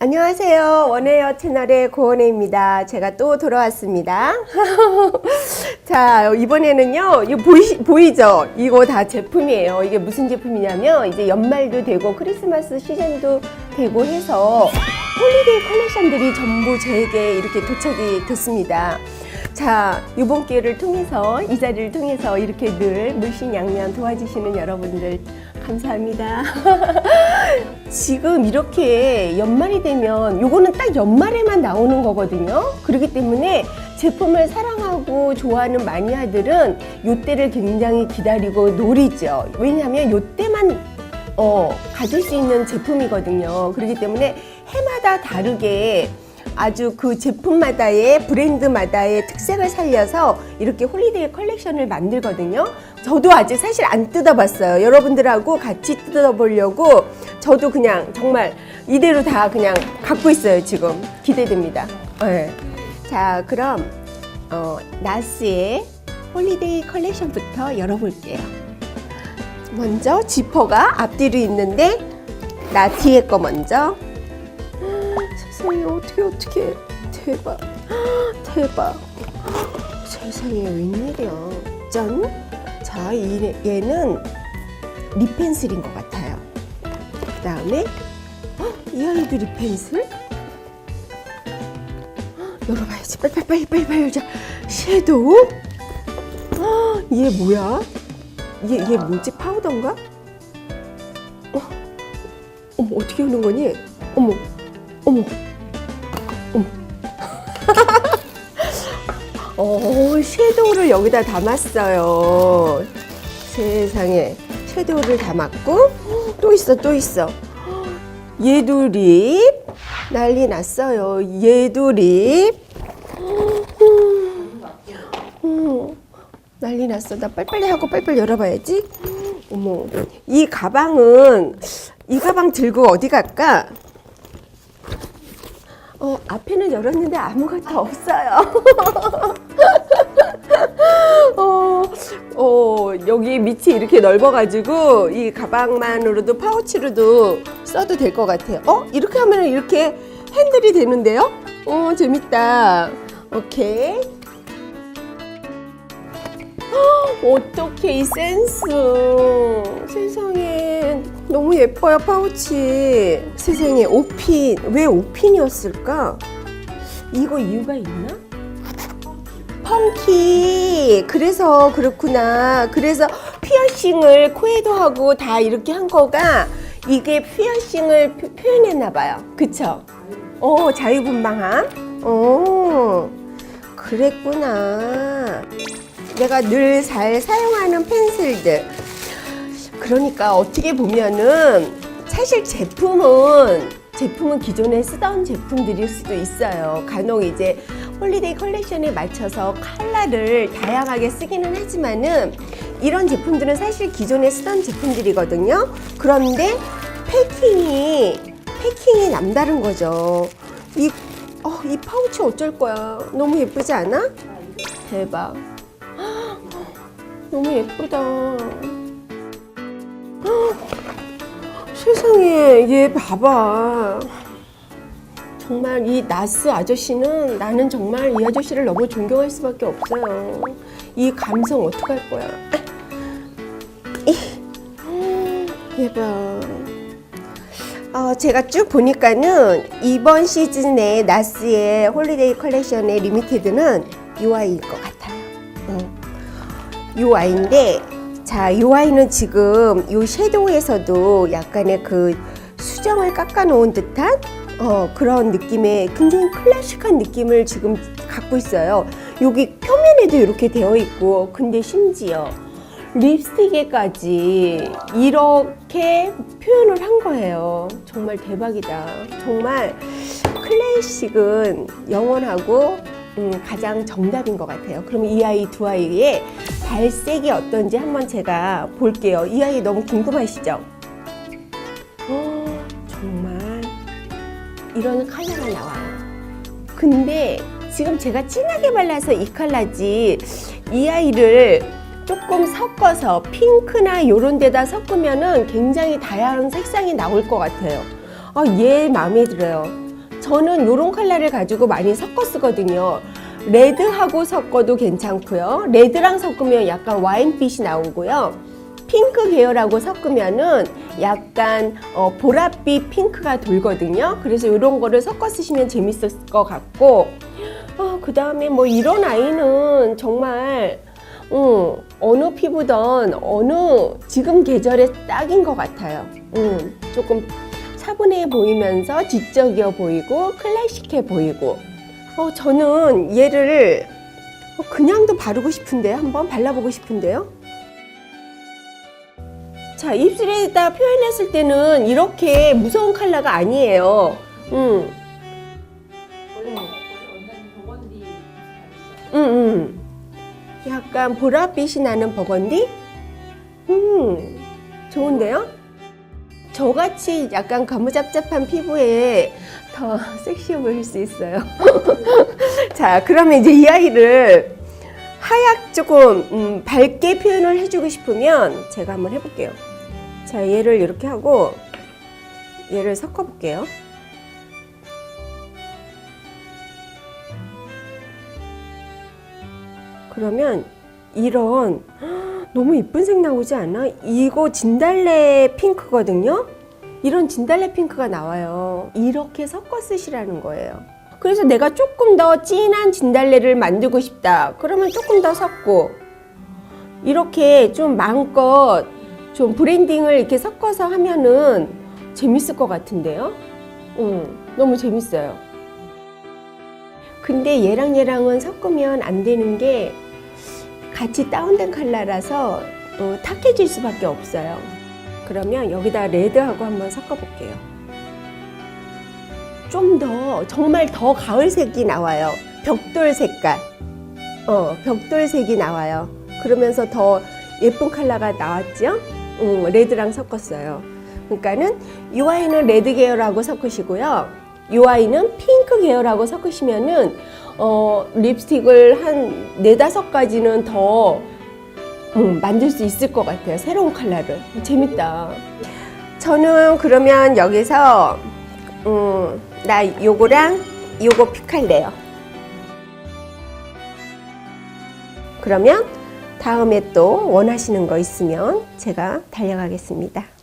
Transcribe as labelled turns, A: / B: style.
A: 안녕하세요. 원해요 채널의 고원혜입니다. 제가 또 돌아왔습니다. 자, 이번에는요, 이거 보이, 보이죠? 이거 다 제품이에요. 이게 무슨 제품이냐면, 이제 연말도 되고, 크리스마스 시즌도 되고 해서, 홀리데이 컬렉션들이 전부 저에게 이렇게 도착이 됐습니다. 자, 이번 기회를 통해서, 이 자리를 통해서 이렇게 늘 물신양면 도와주시는 여러분들, 감사합니다. 지금 이렇게 연말이 되면 요거는 딱 연말에만 나오는 거거든요. 그렇기 때문에 제품을 사랑하고 좋아하는 마니아들은 요때를 굉장히 기다리고 노리죠. 왜냐하면 요때만 어, 가질 수 있는 제품이거든요. 그렇기 때문에 해마다 다르게 아주 그 제품마다의 브랜드마다의 특색을 살려서 이렇게 홀리데이 컬렉션을 만들거든요. 저도 아직 사실 안 뜯어봤어요. 여러분들하고 같이 뜯어보려고 저도 그냥 정말 이대로 다 그냥 갖고 있어요. 지금 기대됩니다. 네. 자, 그럼 어, 나스의 홀리데이 컬렉션부터 열어볼게요. 먼저 지퍼가 앞뒤로 있는데 나 뒤에 거 먼저. 어떻게 어떻게 대박 대박 세상에 웬일이야 짠. 자 이, 얘는 립 펜슬인 것 같아요. 그 다음에 이 아이도 립 펜슬. 헉, 열어봐야지 빨리 빨리 빨리 빨리 열자. 섀도우. 헉, 얘 뭐야? 얘, 얘 뭐지? 파우더인가? 어, 어머, 어떻게 하는 거니? 어머, 어머, 어머. 어, 섀도우를 여기다 담았어요. 세상에. 섀도우를 담았고, 또 있어, 또 있어. 얘도 립. 난리 났어요. 얘도 립. 음, 난리 났어. 나 빨리빨리 하고 빨리빨리 열어봐야지. 어머, 이 가방은 이 가방 들고 어디 갈까? 어, 앞에는 열었는데 아무것도 없어요. 어, 어, 여기 밑이 이렇게 넓어가지고 이 가방만으로도 파우치로도 써도 될 것 같아요. 어? 이렇게 하면 이렇게 핸들이 되는데요? 어, 재밌다. 오케이. 어떻게 이 센스 세상에 너무 예뻐요 파우치. 세상에 5핀 왜 5핀이었을까? 이거 이유가 있나? 펑키. 그래서 그렇구나. 그래서 피어싱을 코에도 하고 다 이렇게 한 거가 이게 피어싱을 표- 표현했나 봐요. 그쵸? 어 자유분방함? 어 그랬구나. 내가 늘 잘 사용하는 펜슬들. 그러니까 어떻게 보면은 사실 제품은 제품은 기존에 쓰던 제품들일 수도 있어요. 간혹 이제 홀리데이 컬렉션에 맞춰서 컬러를 다양하게 쓰기는 하지만은 이런 제품들은 사실 기존에 쓰던 제품들이거든요. 그런데 패킹이 패킹이 남다른 거죠. 이, 어, 이 파우치 어쩔 거야. 너무 예쁘지 않아? 대박. 너무 예쁘다. 세상에, 얘 봐봐. 정말 이 나스 아저씨는 나는 정말 이 아저씨를 너무 존경할 수밖에 없어요. 이 감성 어떡할 거야. 이, 얘 봐. 어, 제가 쭉 보니까는 이번 시즌에 나스의 홀리데이 컬렉션의 리미테드는 이 아이일 것 같아요. 어. 요 아이인데 자, 요 아이는 지금 요 섀도우에서도 약간의 그 수정을 깎아 놓은 듯한 어, 그런 느낌의 굉장히 클래식한 느낌을 지금 갖고 있어요. 여기 표면에도 이렇게 되어 있고 근데 심지어 립스틱에까지 이렇게 표현을 한 거예요. 정말 대박이다. 정말 클래식은 영원하고 음, 가장 정답인 것 같아요. 그럼 이 아이 두 아이의 발색이 어떤지 한번 제가 볼게요. 이 아이 너무 궁금하시죠? 어, 정말 이런 컬러가 나와요. 근데 지금 제가 진하게 발라서 이 컬러지 이 아이를 조금 섞어서 핑크나 요런 데다 섞으면은 굉장히 다양한 색상이 나올 것 같아요. 아, 얘 마음에 들어요. 저는 이런 컬러를 가지고 많이 섞어 쓰거든요. 레드하고 섞어도 괜찮고요. 레드랑 섞으면 약간 와인빛이 나오고요. 핑크 계열하고 섞으면은 약간 어, 보랏빛 핑크가 돌거든요. 그래서 이런 거를 섞어 쓰시면 재밌을 것 같고, 어, 그 다음에 뭐 이런 아이는 정말 음, 어느 피부든 어느 지금 계절에 딱인 것 같아요. 음, 조금 차분해 보이면서 지적이어 보이고 클래식해 보이고. 어, 저는 얘를 어, 그냥도 바르고 싶은데요. 한번 발라보고 싶은데요. 자, 입술에다 표현했을 때는 이렇게 무서운 컬러가 아니에요. 음, 음, 음. 약간 보랏빛이 나는 버건디? 음, 좋은데요? 저같이 약간 가무잡잡한 피부에 더 섹시해 보일 수 있어요. 자, 그러면 이제 이 아이를 하얗 조금 음, 밝게 표현을 해주고 싶으면 제가 한번 해볼게요. 자, 얘를 이렇게 하고 얘를 섞어볼게요. 그러면 이런 너무 이쁜 색 나오지 않아? 이거 진달래 핑크거든요. 이런 진달래 핑크가 나와요. 이렇게 섞어 쓰시라는 거예요. 그래서 내가 조금 더 진한 진달래를 만들고 싶다. 그러면 조금 더 섞고 이렇게 좀 마음껏 좀 브랜딩을 이렇게 섞어서 하면은 재밌을 것 같은데요. 응, 너무 재밌어요. 근데 얘랑 얘랑은 섞으면 안 되는 게 같이 다운된 컬러라서 어, 탁해질 수밖에 없어요. 그러면 여기다 레드하고 한번 섞어볼게요. 좀 더 정말 더 가을색이 나와요. 벽돌 색깔. 어, 벽돌색이 나와요. 그러면서 더 예쁜 컬러가 나왔죠? 음, 레드랑 섞었어요. 그러니까는 이 아이는 레드 계열하고 섞으시고요. 이 아이는 핑크 계열하고 섞으시면은 어, 립스틱을 한 네다섯 가지는 더 음, 만들 수 있을 것 같아요. 새로운 컬러를. 재밌다. 저는 그러면 여기서 음, 나 요거랑 요거 픽할래요. 그러면 다음에 또 원하시는 거 있으면 제가 달려가겠습니다.